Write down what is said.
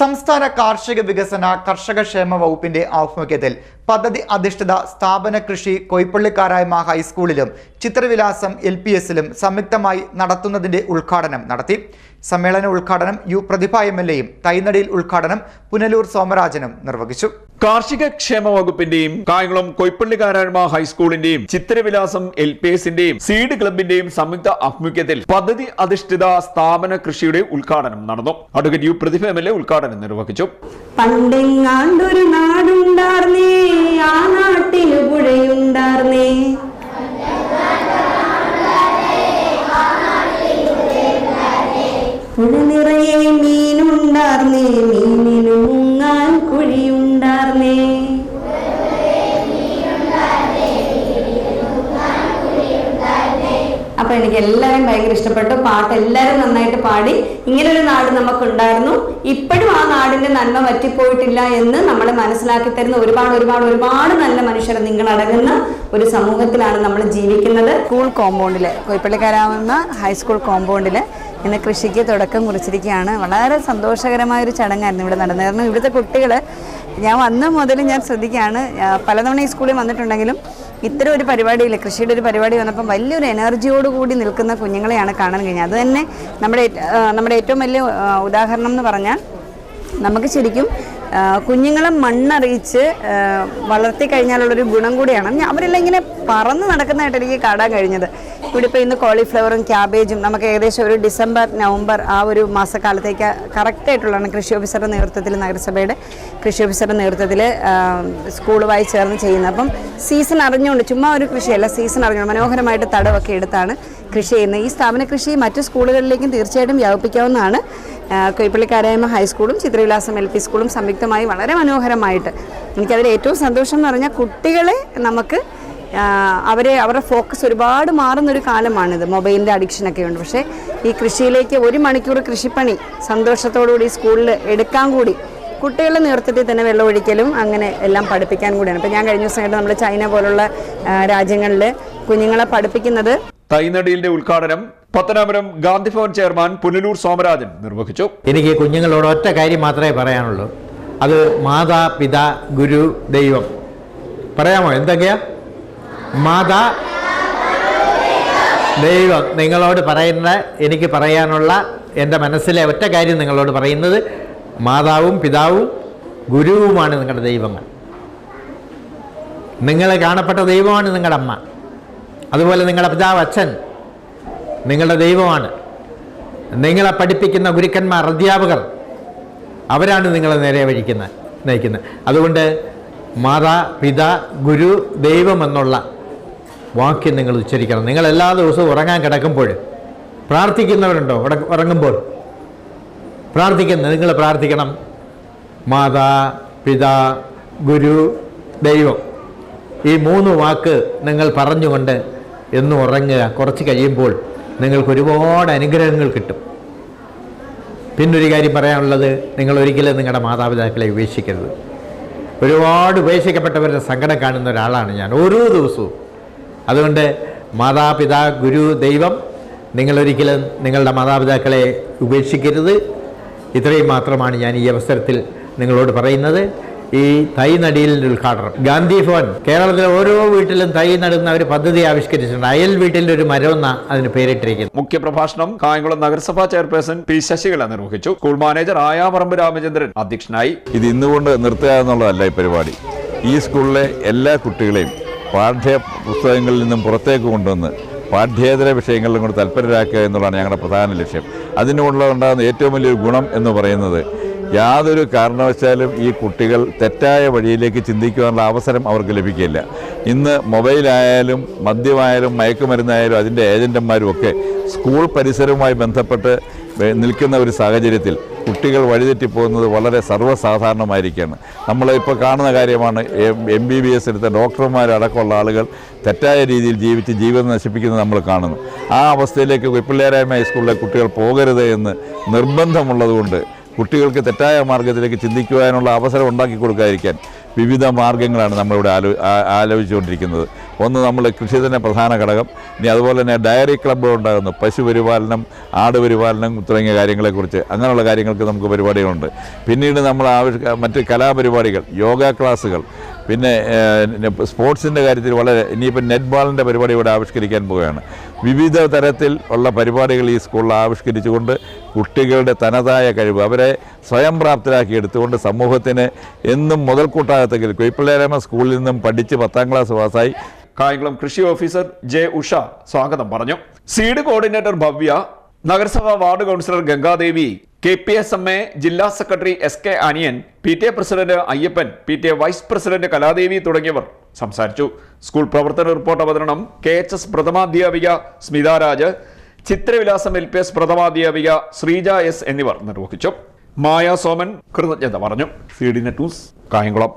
സംസ്ഥാന കാർഷിക വികസന കർഷക ക്ഷേമ വകുപ്പിന്റെ ആഭിമുഖ്യത്തിൽ പദ്ധതി അധിഷ്ഠിത സ്ഥാപന കൃഷി കൊയ്പ്പള്ളിക്കാരായ്മ ഹൈസ്കൂളിലും ചിത്രവിലാസം എൽ പി എസിലും സംയുക്തമായി നടത്തുന്നതിന്റെ ഉദ്ഘാടനം നടത്തി. സമ്മേളന ഉദ്ഘാടനം യു പ്രതിഭ എം എൽ എയും തൈനടിയിൽ ഉദ്ഘാടനം പുനലൂർ സോമരാജനും നിർവഹിച്ചു. കാർഷിക ക്ഷേമ വകുപ്പിന്റെയും കായംകുളം കൊയ്പ്പള്ളിക്കാരായ്മ ഹൈസ്കൂളിന്റെയും ചിത്രവിലാസം എൽ പി എസിന്റെയും സീഡ് ക്ലബിന്റെയും സംയുക്ത ആഭിമുഖ്യത്തിൽ പദ്ധതി അധിഷ്ഠിത സ്ഥാപന കൃഷിയുടെ ഉദ്ഘാടനം നടന്നു. Advocate U Prathibha M L A ഉദ്ഘാടനം നിർവഹിച്ചു. പണ്ടെങ്ങാണ്ടൊരു നാടുണ്ടാർന്നേ ആ നാട്ടിൽ പുഴയുണ്ടാർന്നേ. പുഴ നിറയെ മീനുണ്ടാർന്നേ മീനിനു അപ്പൊ എനിക്ക് എല്ലാവരും ഭയങ്കര ഇഷ്ടപ്പെട്ടു. പാട്ട് എല്ലാവരും നന്നായിട്ട് പാടി. ഇങ്ങനൊരു നാട് നമുക്കുണ്ടായിരുന്നു. ഇപ്പോഴും ആ നാടിന്റെ നന്മ പറ്റിപ്പോയിട്ടില്ല എന്ന് നമ്മളെ മനസ്സിലാക്കി തരുന്ന ഒരുപാട് ഒരുപാട് ഒരുപാട് നല്ല മനുഷ്യർ നിങ്ങൾ അടങ്ങുന്ന ഒരു സമൂഹത്തിലാണ് നമ്മൾ ജീവിക്കുന്നത്. സ്കൂൾ കോമ്പൗണ്ടിൽ കോയിപ്പള്ളിക്കാരാവുന്ന ഹൈസ്കൂൾ കോമ്പൗണ്ടിൽ ഇന്ന് കൃഷിക്ക് തുടക്കം കുറിച്ചിരിക്കുകയാണ്. വളരെ സന്തോഷകരമായ ഒരു ചടങ്ങായിരുന്നു ഇവിടെ നടന്നത്. കാരണം ഇവിടുത്തെ കുട്ടികൾ ഞാൻ വന്ന മുതൽ ഞാൻ ശ്രദ്ധിക്കുകയാണ്. പലതവണ ഈ സ്കൂളിൽ വന്നിട്ടുണ്ടെങ്കിലും ഇത്തരം ഒരു പരിപാടിയിൽ കൃഷിയുടെ ഒരു പരിപാടി വന്നപ്പം വലിയൊരു എനർജിയോട് കൂടി നിൽക്കുന്ന കുഞ്ഞുങ്ങളെയാണ് കാണാൻ കഴിഞ്ഞത്. അത് തന്നെ നമ്മുടെ നമ്മുടെ ഏറ്റവും വലിയ ഉദാഹരണം എന്ന് പറഞ്ഞാൽ നമുക്ക് ശരിക്കും കുഞ്ഞുങ്ങളെ മണ്ണറിയിച്ച് വളർത്തി കഴിഞ്ഞാലുള്ളൊരു ഗുണം കൂടിയാണ്. അവരെല്ലാം ഇങ്ങനെ പറന്ന് നടക്കുന്നതായിട്ട് എനിക്ക് കാണാൻ കഴിഞ്ഞത്. ഇവിടെ ഇപ്പോൾ ഇന്ന് കോളിഫ്ലവറും ക്യാബേജും നമുക്ക് ഏകദേശം ഒരു ഡിസംബർ നവംബർ ആ ഒരു മാസക്കാലത്തേക്ക് കറക്റ്റായിട്ടുള്ളതാണ് കൃഷി ഓഫീസറുടെ നേതൃത്വത്തിൽ നഗരസഭയുടെ കൃഷി ഓഫീസറുടെ നേതൃത്വത്തിൽ സ്കൂളുമായി ചേർന്ന് ചെയ്യുന്നത്. അപ്പം സീസൺ അറിഞ്ഞുകൊണ്ട് ചുമ്മാ ഒരു കൃഷിയല്ല സീസൺ അറിഞ്ഞുകൊണ്ട് മനോഹരമായിട്ട് തടവൊക്കെ എടുത്താണ് കൃഷി ചെയ്യുന്നത്. ഈ സ്ഥാപന കൃഷി മറ്റു സ്കൂളുകളിലേക്കും തീർച്ചയായിട്ടും വ്യാപിപ്പിക്കാവുന്നതാണ്. കൊയ്പ്പള്ളിക്കാരായ്മ ഹൈസ്കൂളും ചിത്രവിലാസം എൽ പി സ്കൂളും സംയുക്തമായി വളരെ മനോഹരമായിട്ട്. എനിക്കതിൽ ഏറ്റവും സന്തോഷം എന്ന് പറഞ്ഞാൽ കുട്ടികളെ നമുക്ക് അവരെ അവരുടെ ഫോക്കസ് ഒരുപാട് മാറുന്നൊരു കാലമാണിത്. മൊബൈലിന്റെ അഡിക്ഷനൊക്കെ ഉണ്ട്. പക്ഷേ ഈ കൃഷിയിലേക്ക് ഒരു മണിക്കൂർ കൃഷിപ്പണി സന്തോഷത്തോടുകൂടി സ്കൂളിൽ എടുക്കാൻ കൂടി കുട്ടികളുടെ നേതൃത്വത്തിൽ തന്നെ വെള്ളം ഒഴിക്കലും അങ്ങനെ എല്ലാം പഠിപ്പിക്കാൻ കൂടിയാണ്. ഇപ്പം ഞാൻ കഴിഞ്ഞ ദിവസമായിട്ട് നമ്മൾ ചൈന പോലുള്ള രാജ്യങ്ങളിൽ കുഞ്ഞുങ്ങളെ പഠിപ്പിക്കുന്നത് തൈനടിയിലെ ഉദ്ഘാടനം പത്തനാപുരം ഗാന്ധിഭവൻ ചെയർമാൻ പുനലൂർ സോമരാജൻ നിർവഹിച്ചു. എനിക്ക് കുഞ്ഞുങ്ങളോട് ഒറ്റ കാര്യം മാത്രമേ പറയാനുള്ളൂ. അത് മാതാ പിതാ ഗുരു ദൈവം. പറയാമോ? എന്തൊക്കെയാ? മാതാ. ദൈവം നിങ്ങളോട് പറയുന്ന എനിക്ക് പറയാനുള്ള എന്റെ മനസ്സിലെ ഒറ്റ കാര്യം നിങ്ങളോട് പറയുന്നത് മാതാവും പിതാവും ഗുരുവുമാണ് നിങ്ങളുടെ ദൈവങ്ങൾ. നിങ്ങളെ കാണപ്പെട്ട ദൈവമാണ് നിങ്ങളുടെ അമ്മ. അതുപോലെ നിങ്ങളുടെ പിതാവ് അച്ഛൻ നിങ്ങളുടെ ദൈവമാണ്. നിങ്ങളെ പഠിപ്പിക്കുന്ന ഗുരുക്കന്മാർ അധ്യാപകർ അവരാണ് നിങ്ങളെ നേരെ വഴിക്കുന്നത് നയിക്കുന്നത്. അതുകൊണ്ട് മാതാ പിത ഗുരു ദൈവം എന്നുള്ള വാക്യം നിങ്ങൾ ഉച്ചരിക്കണം. നിങ്ങൾ എല്ലാ ദിവസവും ഉറങ്ങാൻ കിടക്കുമ്പോൾ പ്രാർത്ഥിക്കുന്നവരുണ്ടോ? ഉറ- ഉറങ്ങുമ്പോൾ പ്രാർത്ഥിക്കുന്ന നിങ്ങൾ പ്രാർത്ഥിക്കണം. മാതാ പിതാ ഗുരു ദൈവം. ഈ മൂന്ന് വാക്ക് നിങ്ങൾ പറഞ്ഞുകൊണ്ട് എന്നും ഉറങ്ങുക. കുറച്ച് കഴിയുമ്പോൾ നിങ്ങൾക്ക് ഒരുപാട് അനുഗ്രഹങ്ങൾ കിട്ടും. പിന്നൊരു കാര്യം പറയാനുള്ളത് നിങ്ങൾ ഒരിക്കലും നിങ്ങളുടെ മാതാപിതാക്കളെ ഉപേക്ഷിക്കരുത്. ഒരുപാട് ഉപേക്ഷിക്കപ്പെട്ടവരുടെ സങ്കടം കാണുന്ന ഒരാളാണ് ഞാൻ. ഓരോ ദിവസവും അതുകൊണ്ട് മാതാപിതാ ഗുരു ദൈവം നിങ്ങളൊരിക്കലും നിങ്ങളുടെ മാതാപിതാക്കളെ ഉപേക്ഷിക്കരുത്. ഇത്രയും മാത്രമാണ് ഞാൻ ഈ അവസരത്തിൽ നിങ്ങളോട് പറയുന്നത്. ഈ തൈ നടിയിലിന്റെ ഉദ്ഘാടനം. ഗാന്ധി ഭവൻ. കേരളത്തിലെ ഓരോ വീട്ടിലും തൈ നടുന്ന ഒരു പദ്ധതി ആവിഷ്കരിച്ചിട്ടുണ്ട്. അയൽ വീട്ടിന്റെ ഒരു മരം എന്നാണ് അതിന് പേരിട്ടിരിക്കുന്നത്. മുഖ്യപ്രഭാഷണം കായംകുളം നഗരസഭാ ചെയർപേഴ്സൺ പി ശശികല നിർവഹിച്ചു. സ്കൂൾ മാനേജർ ആയാപറമ്പ് രാമചന്ദ്രൻ അധ്യക്ഷനായി. ഇത് ഇന്നുകൊണ്ട് നിർത്തുക എന്നുള്ളതല്ല ഈ പരിപാടി. ഈ സ്കൂളിലെ എല്ലാ കുട്ടികളെയും പാഠ്യ പുസ്തകങ്ങളിൽ നിന്നും പുറത്തേക്ക് കൊണ്ടുവന്ന് പാഠ്യേതര വിഷയങ്ങളിലും കൂടെ തൽപരരാക്കുക എന്നുള്ളതാണ് ഞങ്ങളുടെ പ്രധാന ലക്ഷ്യം. അതിനുള്ള ഉണ്ടാകുന്ന ഏറ്റവും വലിയൊരു ഗുണം എന്ന് പറയുന്നത് യാതൊരു കാരണവശാലും ഈ കുട്ടികൾ തെറ്റായ വഴിയിലേക്ക് ചിന്തിക്കുവാനുള്ള അവസരം അവർക്ക് ലഭിക്കില്ല. ഇന്ന് മൊബൈലായാലും മദ്യമായാലും മയക്കുമരുന്നായാലും അതിന്റെ ഏജന്റന്മാരും ഒക്കെ സ്കൂൾ പരിസരവുമായി ബന്ധപ്പെട്ട് നിൽക്കുന്ന ഒരു സാഹചര്യത്തിൽ കുട്ടികൾ വഴിതെറ്റിപ്പോകുന്നത് വളരെ സർവസാധാരണമായിരിക്കുകയാണ്. നമ്മളിപ്പോൾ കാണുന്ന കാര്യമാണ് എം ബി ബി എസ് എടുത്ത ഡോക്ടർമാരടക്കമുള്ള ആളുകൾ തെറ്റായ രീതിയിൽ ജീവിച്ച് ജീവിതം നശിപ്പിക്കുന്നത് നമ്മൾ കാണുന്നു. ആ അവസ്ഥയിലേക്ക് വിപ്പിള്ളേരായ്മ ഹൈസ്കൂളിലെ കുട്ടികൾ പോകരുത് എന്ന് നിർബന്ധമുള്ളതുകൊണ്ട് കുട്ടികൾക്ക് തെറ്റായ മാർഗത്തിലേക്ക് ചിന്തിക്കുവാനുള്ള അവസരം ഉണ്ടാക്കി കൊടുക്കാതിരിക്കാൻ വിവിധ മാർഗങ്ങളാണ് നമ്മളിവിടെ ആലോ ആലോചിച്ചുകൊണ്ടിരിക്കുന്നത്. ഒന്ന് നമ്മൾ കൃഷി തന്നെ പ്രധാന ഘടകം. ഇനി അതുപോലെ തന്നെ ഡയറി ക്ലബ്ബ് ഉണ്ടാകുന്നു. പശു പരിപാലനം ആട് പരിപാലനം തുടങ്ങിയ കാര്യങ്ങളെക്കുറിച്ച്. അങ്ങനെയുള്ള കാര്യങ്ങൾക്ക് നമുക്ക് പരിപാടികളുണ്ട്. പിന്നീട് നമ്മൾ ആവശ്യ മറ്റ് കലാപരിപാടികൾ യോഗ ക്ലാസ്സുകൾ. പിന്നെ സ്പോർട്സിന്റെ കാര്യത്തിൽ വളരെ ഇനിയിപ്പോൾ നെറ്റ് ബാളിന്റെ പരിപാടി ഇവിടെ ആവിഷ്കരിക്കാൻ പോവുകയാണ്. വിവിധ തരത്തിൽ ഉള്ള പരിപാടികൾ ഈ സ്കൂളിൽ ആവിഷ്കരിച്ചുകൊണ്ട് കുട്ടികളുടെ തനതായ കഴിവ് അവരെ സ്വയം പ്രാപ്തരാക്കി എടുത്തുകൊണ്ട് സമൂഹത്തിന് എന്നും മുതൽക്കൂട്ടാകത്തെങ്കിൽ കുയ്പിള്ളേരമ്മ സ്കൂളിൽ നിന്നും പഠിച്ച് പത്താം ക്ലാസ് പാസ്സായി കായംകുളം കൃഷി ഓഫീസർ ജെ ഉഷ സ്വാഗതം പറഞ്ഞു. സീഡ് കോർഡിനേറ്റർ ഭവ്യ നഗരസഭാ ward councillor Gangadevi K P S M A ജില്ലാ secretary S K Aniyan P T A president Ayyappan P T A vice president Kaladevi തുടങ്ങിയവർ സംസാരിച്ചു. സ്കൂൾ പ്രവർത്തന റിപ്പോർട്ട് അവതരണം K H S പ്രഥമാധ്യാപിക Smitha Raj Chithravilasam L P S പ്രഥമാധ്യാപിക Sreeja S എന്നിവർ നിർവഹിച്ചു. മായ സോമൻ കൃതജ്ഞത പറഞ്ഞു. C news Kayamkulam.